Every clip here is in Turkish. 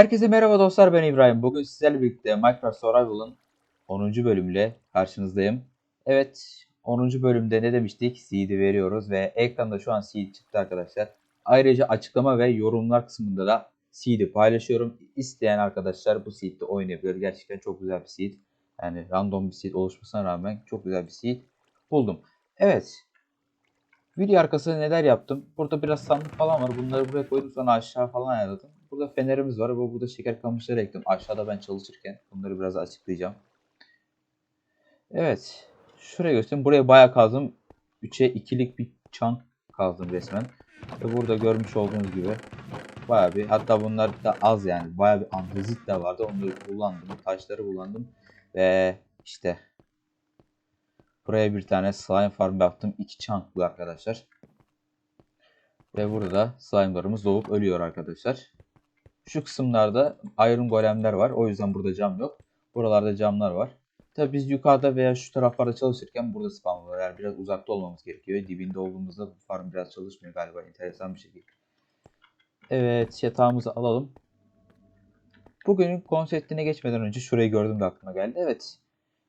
Herkese merhaba dostlar ben İbrahim. Bugün sizlerle birlikte Minecraft Survival'ın 10. bölümüyle karşınızdayım. Evet 10. bölümde ne demiştik? Seed'i veriyoruz ve ekranda şu an seed çıktı arkadaşlar. Ayrıca açıklama ve yorumlar kısmında da seed'i paylaşıyorum. İsteyen arkadaşlar bu seed'de oynayabilir. Gerçekten çok güzel bir seed. Yani random bir seed oluşmasına rağmen çok güzel bir seed buldum. Evet. Video arkasında neler yaptım? Burada biraz sandık falan var. Bunları buraya koydum sonra aşağı falan ayarladım. Burada fenerimiz var. Bu burada şeker kamışları ektim. Aşağıda ben çalışırken bunları biraz açıklayacağım. Evet. Şuraya göstereyim. Buraya bayağı kazdım. 3'e 2'lik bir çank kazdım resmen. Ve burada görmüş olduğunuz gibi bayağı bir hatta bunlar da az yani. Bayağı bir andezit de vardı. Onları kullandım. Taşları kullandım. Ve işte buraya bir tane slime farm yaptım. 2 çank bu arkadaşlar. Ve burada da slime'larımız doğup ölüyor arkadaşlar. Şu kısımlarda iron golemler var. O yüzden burada cam yok. Buralarda camlar var. Tabi biz yukarıda veya şu taraflarda çalışırken burada spawn oluyor. Yani biraz uzakta olmamız gerekiyor. Dibinde olduğumuzda bu farm biraz çalışmıyor galiba. enteresan bir şekilde. Evet yatağımızı alalım. Bugünün konseptine geçmeden önce şurayı gördüm de aklıma geldi. Evet.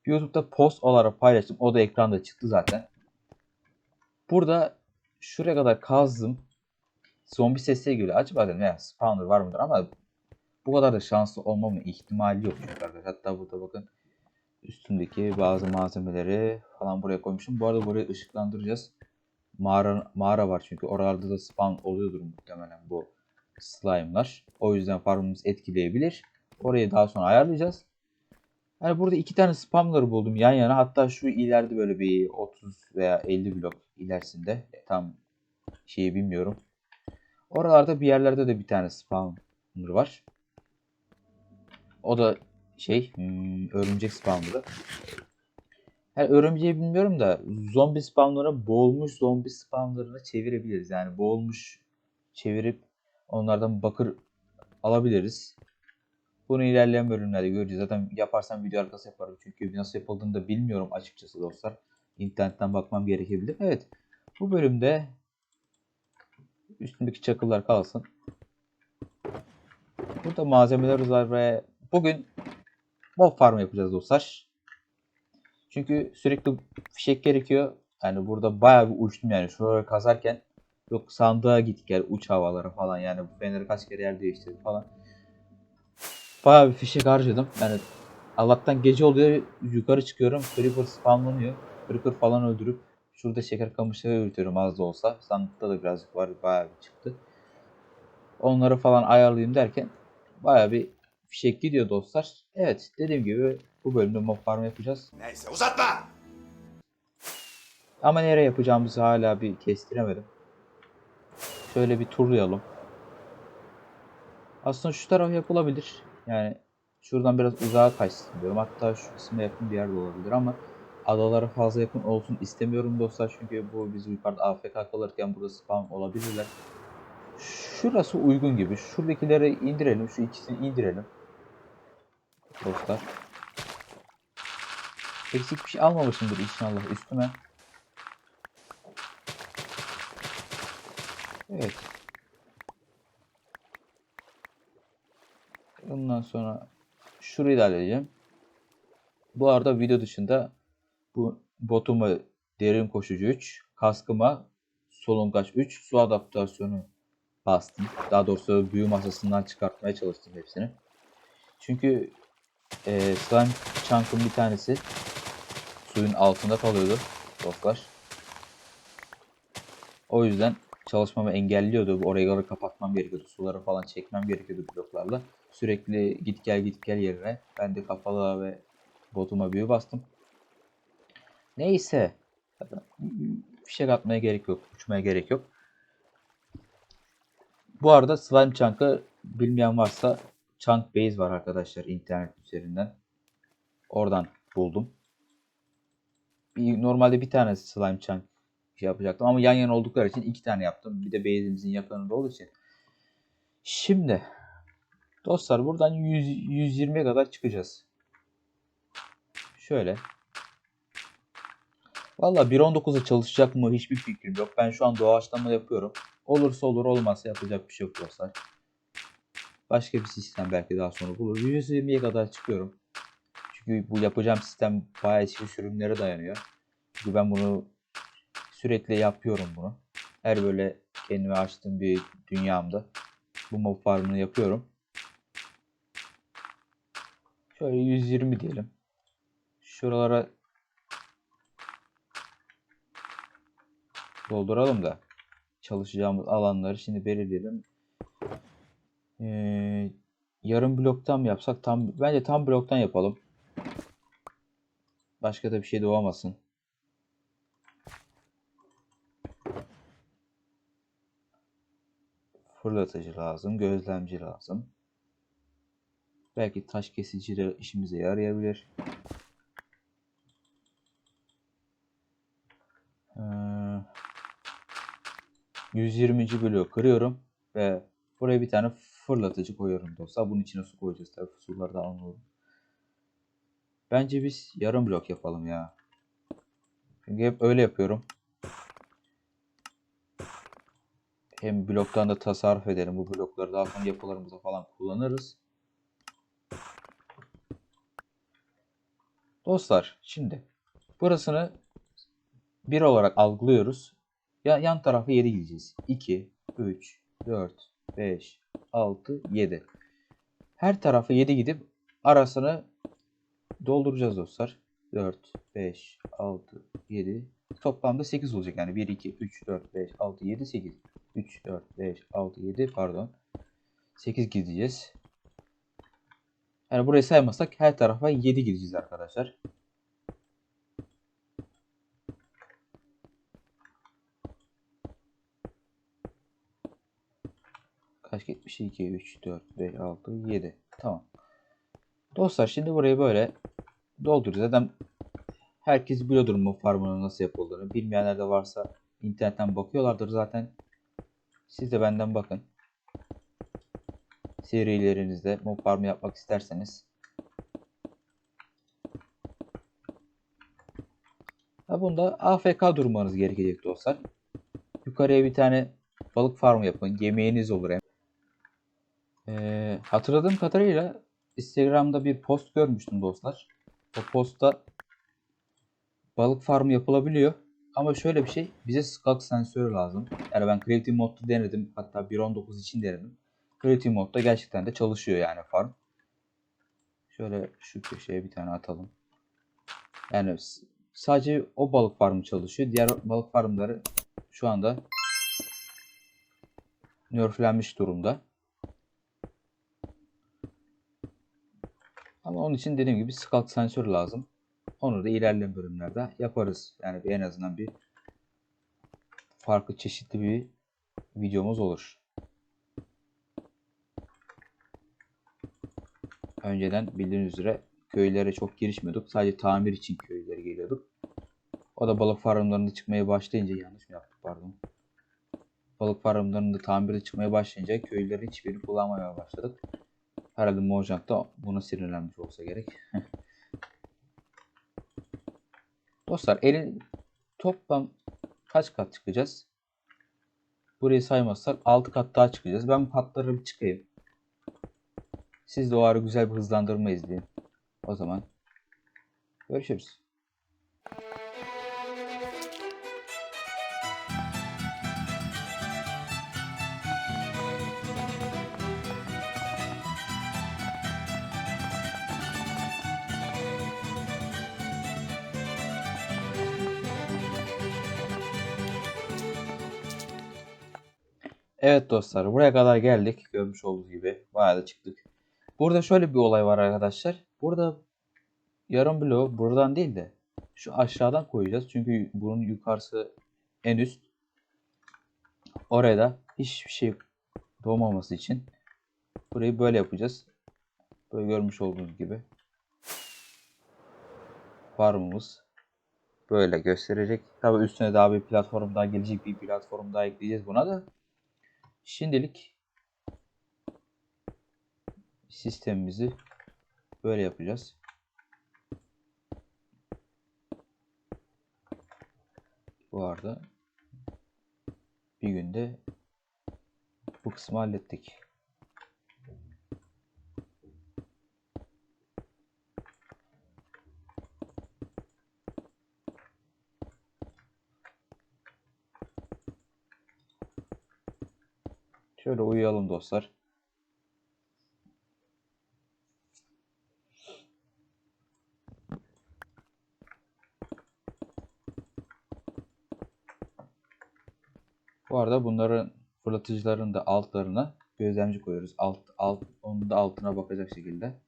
YouTube'da post olarak paylaştım. O da ekranda çıktı zaten. Burada şuraya kadar kazdım zombi sesleri geliyor. Acaba dedim ya spawner var mıdır ama bu kadar da şanslı olmamın ihtimali yok çünkü arkadaşlar. Hatta burada bakın üstündeki bazı malzemeleri falan buraya koymuşum. Bu arada burayı ışıklandıracağız. Mağara, mağara var çünkü oralarda da spawn oluyordur muhtemelen bu slime'lar. O yüzden farmımız etkileyebilir. Orayı daha sonra ayarlayacağız. Yani burada iki tane spamları buldum yan yana. Hatta şu ileride böyle bir 30 veya 50 blok ilerisinde. Tam şeyi bilmiyorum. Oralarda bir yerlerde de bir tane spawner var. O da şey hmm, örümcek spawner'ı. Yani örümceği bilmiyorum da zombi spawner'ı boğulmuş zombi spawner'ına çevirebiliriz. Yani boğulmuş çevirip onlardan bakır alabiliriz. Bunu ilerleyen bölümlerde göreceğiz. Zaten yaparsam video arkası yaparım. Çünkü nasıl yapıldığını da bilmiyorum açıkçası dostlar. İnternetten bakmam gerekebilir. Evet. Bu bölümde Üstündeki çakıllar kalsın. Burada malzemeler var ve bugün mob farm yapacağız dostlar. Çünkü sürekli fişek gerekiyor. Yani burada bayağı bir uçtum yani. Şuraya kazarken yok sandığa git gel uç havalara falan yani bu feneri kaç kere yer değiştirdim falan. Bayağı bir fişek harcadım. Yani Allah'tan gece oluyor yukarı çıkıyorum. Creeper spawnlanıyor. Creeper falan öldürüp Şurada şeker kamışları üretiyorum az da olsa. Sandıkta da birazcık var. Bayağı bir çıktı. Onları falan ayarlayayım derken bayağı bir fişek gidiyor dostlar. Evet dediğim gibi bu bölümde mob farm yapacağız. Neyse uzatma. Ama nereye yapacağımızı hala bir kestiremedim. Şöyle bir turlayalım. Aslında şu taraf yapılabilir. Yani şuradan biraz uzağa kaçsın diyorum. Hatta şu kısma yakın bir yerde olabilir ama adalara fazla yakın olsun istemiyorum dostlar. Çünkü bu biz yukarıda AFK kalırken burada spam olabilirler. Şurası uygun gibi. Şuradakileri indirelim. Şu ikisini indirelim. Dostlar. Eksik bir şey almamışımdır inşallah üstüme. Evet. Ondan sonra şurayı da halledeceğim. Bu arada video dışında bu botuma derin koşucu 3, kaskıma solungaç 3, su adaptasyonu bastım. Daha doğrusu büyü masasından çıkartmaya çalıştım hepsini. Çünkü e, slime chunk'ın bir tanesi suyun altında kalıyordu dostlar. O yüzden çalışmamı engelliyordu. Orayı kapatmam gerekiyordu. Suları falan çekmem gerekiyordu bloklarla. Sürekli git gel git gel yerine ben de kapalı ve botuma büyü bastım. Neyse. Fişek atmaya gerek yok. Uçmaya gerek yok. Bu arada Slime Chunk'ı bilmeyen varsa Chunk Base var arkadaşlar internet üzerinden. Oradan buldum. Bir, normalde bir tane Slime Chunk şey yapacaktım. Ama yan yana oldukları için iki tane yaptım. Bir de base'imizin yakınında olduğu için. Şimdi dostlar buradan 100, 120'ye kadar çıkacağız. Şöyle. Valla 1.19'a çalışacak mı hiçbir fikrim yok. Ben şu an doğaçlama yapıyorum. Olursa olur olmazsa yapacak bir şey yok dostlar. Başka bir sistem belki daha sonra bulur. 120'ye kadar çıkıyorum. Çünkü bu yapacağım sistem bayağı eski sürümlere dayanıyor. Çünkü ben bunu sürekli yapıyorum bunu. Her böyle kendime açtığım bir dünyamda bu mob farmını yapıyorum. Şöyle 120 diyelim. Şuralara dolduralım da çalışacağımız alanları şimdi belirleyelim. Ee, yarım bloktan mı yapsak? Tam bence tam bloktan yapalım. Başka da bir şey doğamasın. Fırlatıcı lazım, gözlemci lazım. Belki taş kesici de işimize yarayabilir. 120. bloğu kırıyorum ve buraya bir tane fırlatıcı koyuyorum dostlar. Bunun içine su koyacağız tabii suları da almalım. Bence biz yarım blok yapalım ya. Çünkü hep öyle yapıyorum. Hem bloktan da tasarruf edelim. Bu blokları daha sonra yapılarımızda falan kullanırız. Dostlar şimdi burasını 1 olarak algılıyoruz. Ya, yan tarafı 7 gideceğiz. 2, 3, 4, 5, 6, 7. Her tarafı 7 gidip arasını dolduracağız dostlar. 4, 5, 6, 7. Toplamda 8 olacak yani. 1, 2, 3, 4, 5, 6, 7, 8. 3, 4, 5, 6, 7 pardon. 8 gideceğiz. Yani burayı saymazsak her tarafa 7 gideceğiz arkadaşlar. Kaç gitmiş? 2, 3, 4, 5, 6, 7. Tamam. Dostlar şimdi burayı böyle dolduracağız. Zaten herkes biliyordur mu farmının nasıl yapıldığını. Bilmeyenler de varsa internetten bakıyorlardır zaten. Siz de benden bakın. Serilerinizde mob farmı yapmak isterseniz. Ha bunda AFK durmanız gerekecek dostlar. Yukarıya bir tane balık farmı yapın. Yemeğiniz olur hem. Hatırladığım kadarıyla Instagram'da bir post görmüştüm dostlar. O postta balık farmı yapılabiliyor. Ama şöyle bir şey, bize skak sensörü lazım. Yani ben Creative Mode'da denedim. Hatta 1.19 için denedim. Creative Mode'da gerçekten de çalışıyor yani farm. Şöyle şu köşeye bir tane atalım. Yani sadece o balık farmı çalışıyor. Diğer balık farmları şu anda nerflenmiş durumda. Ama onun için dediğim gibi skulk sensör lazım. Onu da ilerleyen bölümlerde yaparız. Yani en azından bir farklı çeşitli bir videomuz olur. Önceden bildiğiniz üzere köylere çok girişmiyorduk. Sadece tamir için köylere geliyorduk. O da balık farmlarında çıkmaya başlayınca yanlış mı yaptık pardon. Balık farmlarında tamirde çıkmaya başlayınca köylülerin hiçbirini kullanmaya başladık. Herhalde Mojang da buna sinirlenmiş olsa gerek. Dostlar elin toplam kaç kat çıkacağız? Burayı saymazsak 6 kat daha çıkacağız. Ben katlara bir çıkayım. Siz de o ara güzel bir hızlandırma izleyin. O zaman görüşürüz. Evet dostlar buraya kadar geldik. Görmüş olduğunuz gibi bayağı da çıktık. Burada şöyle bir olay var arkadaşlar. Burada yarım bloğu buradan değil de şu aşağıdan koyacağız. Çünkü bunun yukarısı en üst. Oraya da hiçbir şey doğmaması için burayı böyle yapacağız. Böyle görmüş olduğunuz gibi farmımız böyle gösterecek. Tabi üstüne daha bir platform daha gelecek bir platform daha ekleyeceğiz buna da. Şimdilik sistemimizi böyle yapacağız. Bu arada bir günde bu kısmı hallettik. Şöyle uyuyalım dostlar. Bu arada bunların fırlatıcıların da altlarına gözlemci koyuyoruz. Alt, alt, onun da altına bakacak şekilde.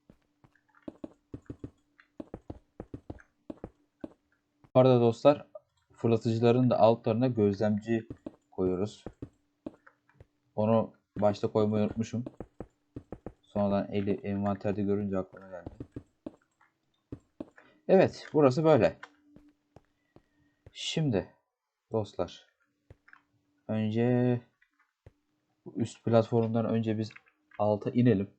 Bu arada dostlar fırlatıcıların da altlarına gözlemci koyuyoruz. Onu başta koymayı unutmuşum. Sonradan eli envanterde görünce aklıma geldi. Evet, burası böyle. Şimdi dostlar önce üst platformdan önce biz alta inelim.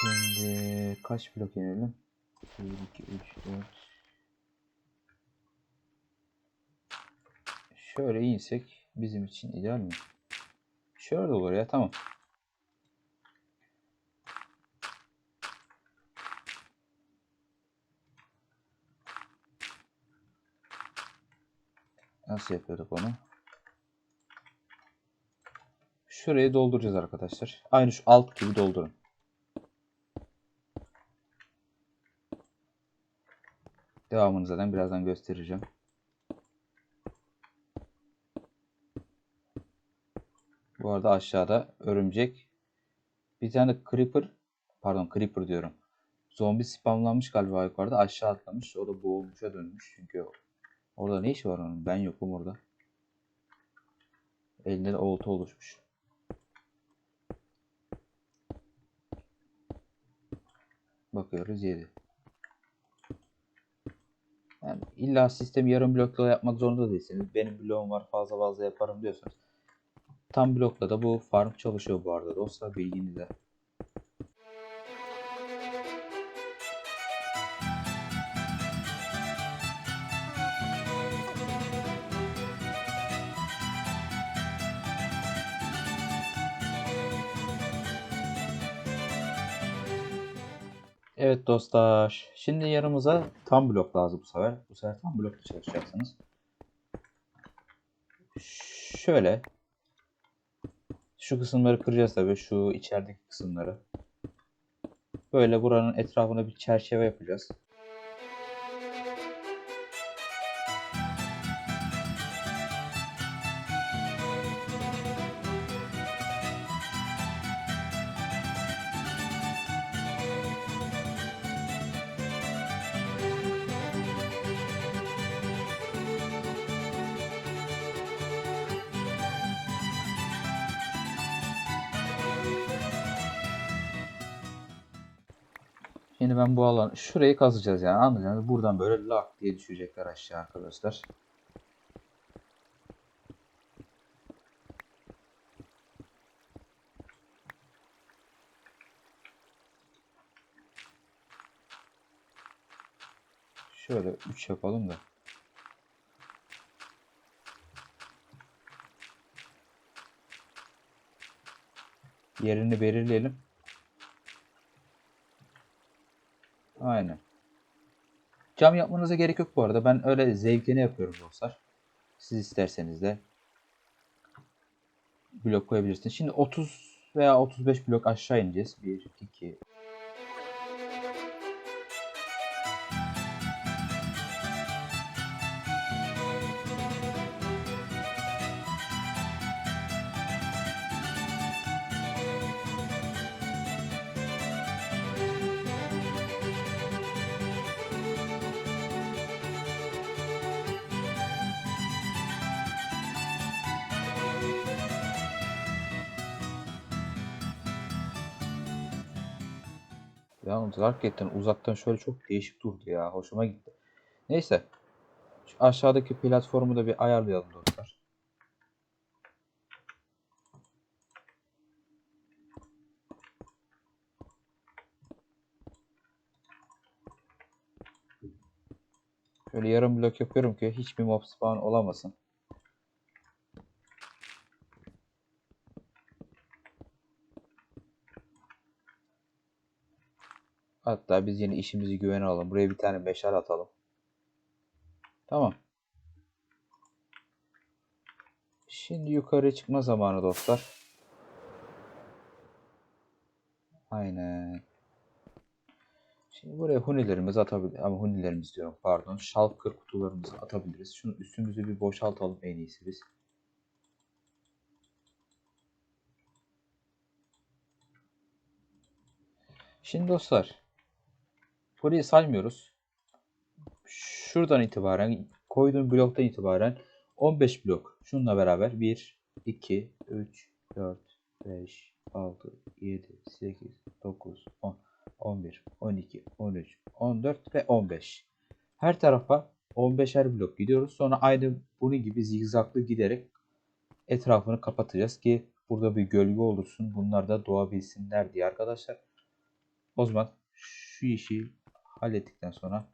Şimdi kaç blok inelim? 1, 2, 3, 4. Şöyle insek bizim için ideal mi? Şöyle olur ya tamam. Nasıl yapıyorduk onu? Şurayı dolduracağız arkadaşlar. Aynı şu alt gibi doldurun. Devamını zaten birazdan göstereceğim. Bu arada aşağıda örümcek. Bir tane creeper, pardon creeper diyorum. Zombi spamlanmış galiba yukarıda aşağı atlamış. O da boğulmuşa dönmüş. Çünkü orada ne işi var onun? Ben yokum orada. Elinde de olta oluşmuş. Bakıyoruz 7. Yani illa sistemi yarım blokla yapmak zorunda değilsiniz. Benim bloğum var fazla fazla yaparım diyorsanız. Tam blokla da bu farm çalışıyor bu arada dostlar bilginize. Evet dostlar. Şimdi yanımıza tam blok lazım bu sefer. Bu sefer tam blokla çalışacaksınız. Şöyle. Şu kısımları kıracağız tabii. Şu içerideki kısımları. Böyle buranın etrafına bir çerçeve yapacağız. Ben bu alan şurayı kazacağız yani anlayacağınız buradan böyle lak diye düşecekler aşağı arkadaşlar. Şöyle 3 yapalım da. Yerini belirleyelim. Aynen. Cam yapmanıza gerek yok bu arada. Ben öyle zevkine yapıyorum dostlar. Siz isterseniz de blok koyabilirsiniz. Şimdi 30 veya 35 blok aşağı ineceğiz. 1, 2, Yalnız hakikaten uzaktan şöyle çok değişik durdu ya. Hoşuma gitti. Neyse. Şu aşağıdaki platformu da bir ayarlayalım dostlar. Şöyle yarım blok yapıyorum ki hiçbir mob spawn olamasın. Hatta biz yine işimizi güvene alalım. Buraya bir tane meşale atalım. Tamam. Şimdi yukarı çıkma zamanı dostlar. Aynen. Şimdi buraya hunilerimizi atabiliriz. Ama hunilerimiz diyorum pardon. Shulker kutularımızı atabiliriz. Şunu üstümüzü bir boşaltalım en iyisi biz. Şimdi dostlar. Burayı saymıyoruz. Şuradan itibaren koyduğum bloktan itibaren 15 blok. Şununla beraber 1, 2, 3, 4, 5, 6, 7, 8, 9, 10, 11, 12, 13, 14 ve 15. Her tarafa 15'er blok gidiyoruz. Sonra aynı bunun gibi zigzaglı giderek etrafını kapatacağız ki burada bir gölge olursun. Bunlar da doğabilsinler diye arkadaşlar. O zaman şu işi hallettikten sonra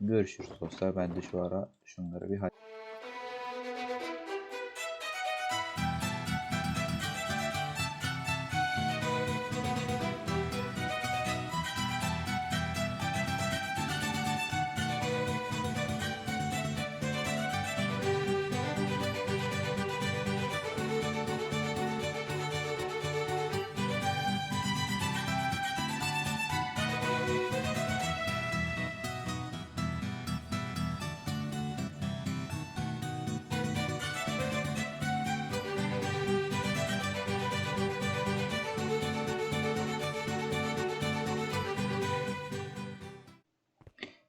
görüşürüz dostlar. Ben de şu ara şunları bir halledeyim.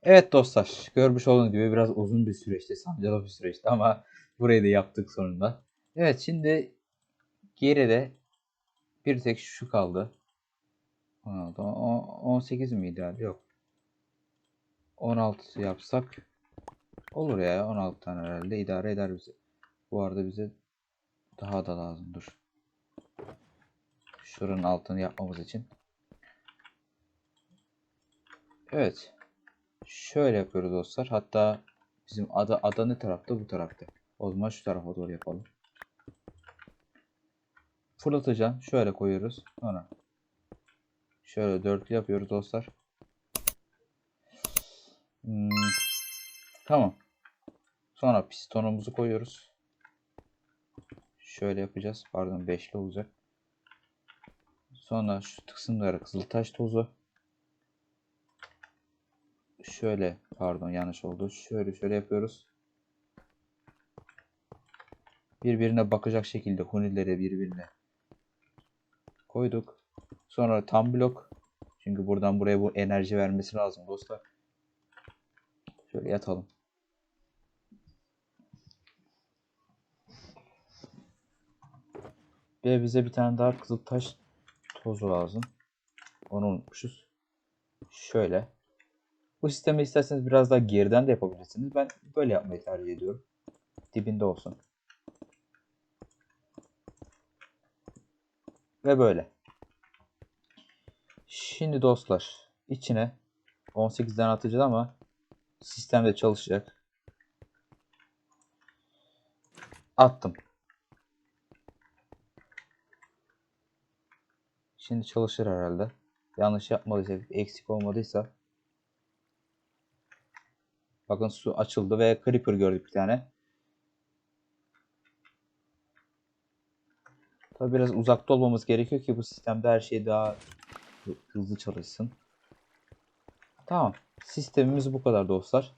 Evet dostlar, görmüş olduğunuz gibi biraz uzun bir süreçti, sancılı bir süreçti ama burayı da yaptık sonunda. Evet, şimdi geride bir tek şu kaldı. 16, 18 miydi abi? Yok. 16 yapsak olur ya 16 tane herhalde idare eder bizi. Bu arada bize daha da lazım dur. Şuranın altını yapmamız için. Evet. Şöyle yapıyoruz dostlar. Hatta bizim ada ada ne tarafta? Bu tarafta. O zaman şu tarafa doğru yapalım. Fırlatacaksın. Şöyle koyuyoruz. Sonra şöyle dörtlü yapıyoruz dostlar. Hmm, Tamam. Sonra pistonumuzu koyuyoruz. Şöyle yapacağız. Pardon beşli olacak. Sonra şu kısımlara kızıltaş tozu. Şöyle pardon yanlış oldu. Şöyle şöyle yapıyoruz. Birbirine bakacak şekilde hunileri birbirine koyduk. Sonra tam blok. Çünkü buradan buraya bu enerji vermesi lazım dostlar. Şöyle yatalım. Ve bize bir tane daha kızıltaş tozu lazım. Onu unutmuşuz. Şöyle. Bu sistemi isterseniz biraz daha geriden de yapabilirsiniz. Ben böyle yapmayı tercih ediyorum. Dibinde olsun. Ve böyle. Şimdi dostlar içine 18'den atacağız ama sistemde çalışacak. Attım. Şimdi çalışır herhalde. Yanlış yapmadıysa, eksik olmadıysa. Bakın su açıldı ve creeper gördük bir tane. Tabi biraz uzakta olmamız gerekiyor ki bu sistemde her şey daha hı- hızlı çalışsın. Tamam. Sistemimiz bu kadar dostlar.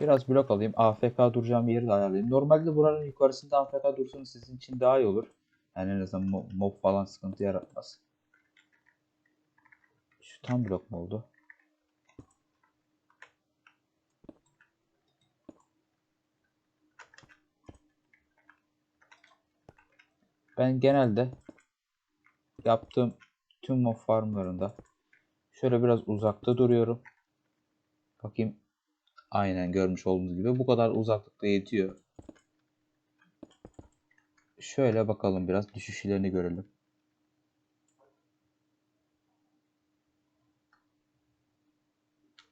Biraz blok alayım. AFK duracağım yeri de ayarlayayım. Normalde buranın yukarısında AFK dursun sizin için daha iyi olur. Yani en azından mo- mob falan sıkıntı yaratmaz. Şu tam blok mu oldu? Ben genelde yaptığım tüm mob farmlarında şöyle biraz uzakta duruyorum. Bakayım. Aynen görmüş olduğunuz gibi bu kadar uzaklıkta yetiyor. Şöyle bakalım biraz düşüşlerini görelim.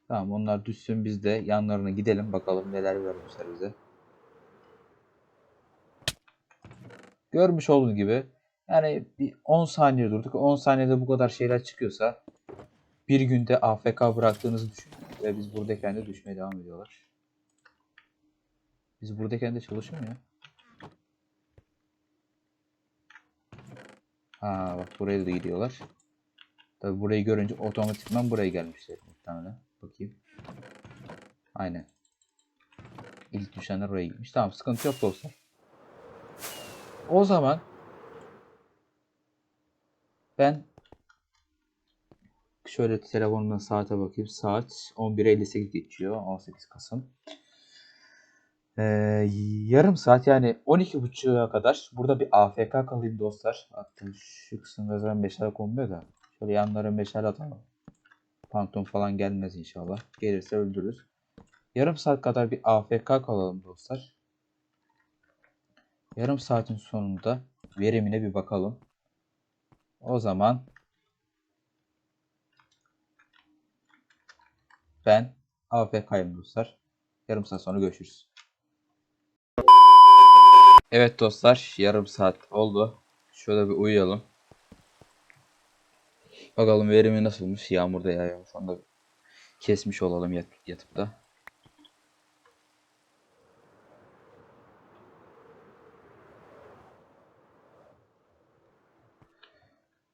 Tamam onlar düşsün biz de yanlarına gidelim bakalım neler vermişler bize. Görmüş olduğunuz gibi yani bir 10 saniye durduk. 10 saniyede bu kadar şeyler çıkıyorsa bir günde AFK bıraktığınızı düşünün. Ve biz buradayken de düşmeye devam ediyorlar. Biz buradayken de ya? Ha bak buraya da gidiyorlar. Tabi burayı görünce otomatikman buraya gelmişler muhtemelen. Bakayım. Aynen. İlk düşenler oraya gitmiş. Tamam sıkıntı yok dostlar. O zaman ben şöyle telefonumdan saate bakayım. Saat 11.58 geçiyor. 18 Kasım. Ee, yarım saat yani 12.30'a kadar burada bir AFK kalayım dostlar. Hatta şu kısımda zaten meşale konmuyor da. Şöyle yanlara meşale atalım. Phantom falan gelmez inşallah. Gelirse öldürürüz. Yarım saat kadar bir AFK kalalım dostlar. Yarım saatin sonunda verimine bir bakalım. O zaman ben AFK'yım dostlar. Yarım saat sonra görüşürüz. Evet dostlar yarım saat oldu. Şöyle bir uyuyalım. Bakalım verimi nasılmış. Yağmur da yağıyor. Şu anda kesmiş olalım yat yatıp da.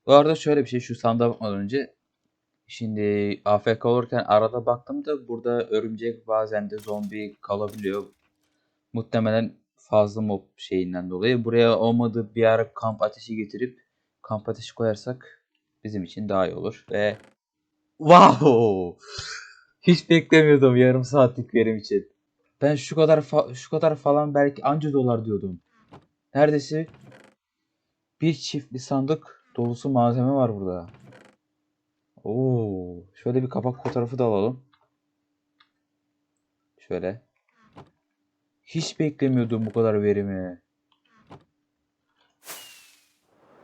Bu arada şöyle bir şey şu sandığa bakmadan önce şimdi AFK olurken arada baktım da burada örümcek bazen de zombi kalabiliyor. Muhtemelen fazla mob şeyinden dolayı. Buraya olmadığı bir ara kamp ateşi getirip kamp ateşi koyarsak bizim için daha iyi olur. Ve wow! Hiç beklemiyordum yarım saatlik verim için. Ben şu kadar şu kadar falan belki anca dolar diyordum. Neredeyse bir çiftli sandık dolusu malzeme var burada. Oo, şöyle bir kapak fotoğrafı da alalım. Şöyle. Hiç beklemiyordum bu kadar verimi.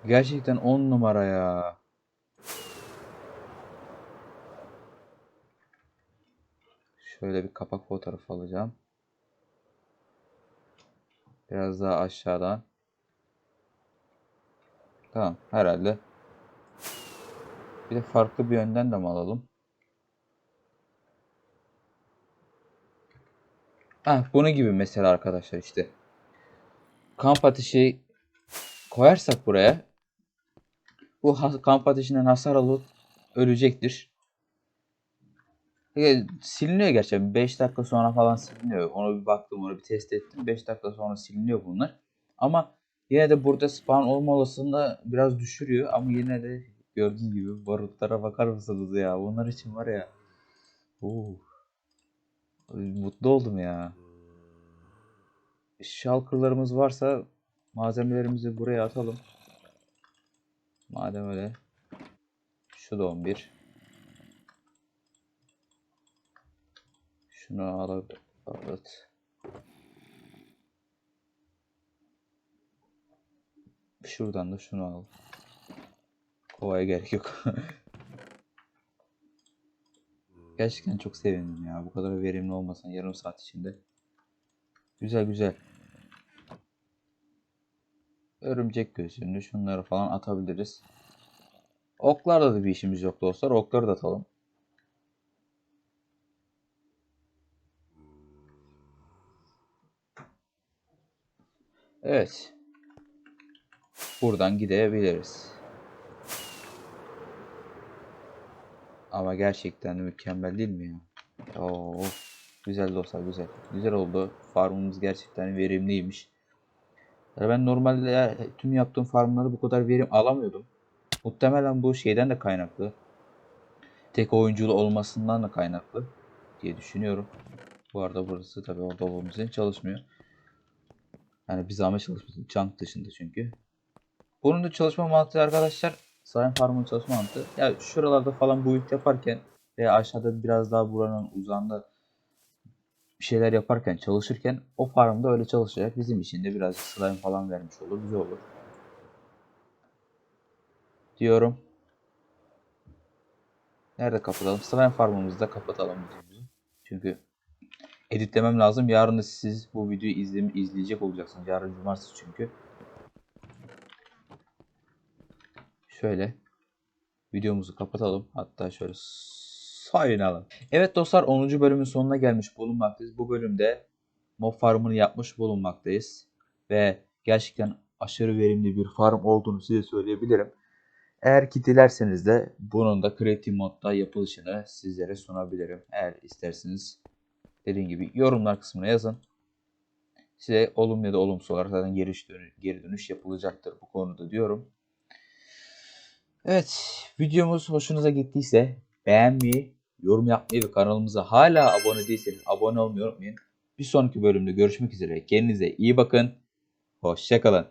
Gerçekten 10 numara ya. Şöyle bir kapak fotoğrafı alacağım. Biraz daha aşağıdan. Tamam herhalde. Bir de farklı bir yönden de mi alalım? Ah bunu gibi mesela arkadaşlar işte. Kamp ateşi koyarsak buraya bu has- kamp ateşinden hasar alıp ölecektir. E, siliniyor gerçi. 5 dakika sonra falan siliniyor. Ona bir baktım, onu bir test ettim. 5 dakika sonra siliniyor bunlar. Ama yine de burada spawn olma olasılığını biraz düşürüyor. Ama yine de gördüğünüz gibi barutlara bakar mısınız ya? Bunlar için var ya. Oo. Mutlu oldum ya. Shulker'larımız varsa malzemelerimizi buraya atalım. Madem öyle. Şu da 11. Şunu alalım. Evet. Şuradan da şunu al. Kovaya gerek yok. Gerçekten çok sevindim ya. Bu kadar verimli olmasan yarım saat içinde. Güzel güzel. Örümcek gözünü şunları falan atabiliriz. Oklarla da bir işimiz yok dostlar. Okları da atalım. Evet. Buradan gidebiliriz. Ama gerçekten mükemmel değil mi ya? Oo, güzel dostlar güzel. Güzel oldu. Farmımız gerçekten verimliymiş. Ya ben normalde tüm yaptığım farmları bu kadar verim alamıyordum. Muhtemelen bu şeyden de kaynaklı. Tek oyunculu olmasından da kaynaklı diye düşünüyorum. Bu arada burası tabii orada olduğumuz için çalışmıyor. Yani bir zahmet çalışmasın. Chunk dışında çünkü. Bunun da çalışma mantığı arkadaşlar Slime Farm'ın çalışma mantığı. Ya şuralarda falan build yaparken veya aşağıda biraz daha buranın uzağında bir şeyler yaparken çalışırken o farmda öyle çalışacak. Bizim için de biraz slime falan vermiş olur. Güzel olur. Diyorum. Nerede kapatalım? Slime farmımızı da kapatalım. Çünkü editlemem lazım. Yarın da siz bu videoyu izleyecek olacaksınız. Yarın cumartesi çünkü. Şöyle videomuzu kapatalım. Hatta şöyle sayınalım. Evet dostlar 10. bölümün sonuna gelmiş bulunmaktayız. Bu bölümde mob farmını yapmış bulunmaktayız. Ve gerçekten aşırı verimli bir farm olduğunu size söyleyebilirim. Eğer ki dilerseniz de bunun da Creative modda yapılışını sizlere sunabilirim. Eğer isterseniz dediğim gibi yorumlar kısmına yazın. Size olumlu ya da olumsuz olarak zaten geri dönüş, geri yapılacaktır bu konuda diyorum. Evet, videomuz hoşunuza gittiyse beğenmeyi, yorum yapmayı ve kanalımıza hala abone değilseniz abone olmayı unutmayın. Bir sonraki bölümde görüşmek üzere. Kendinize iyi bakın. Hoşçakalın.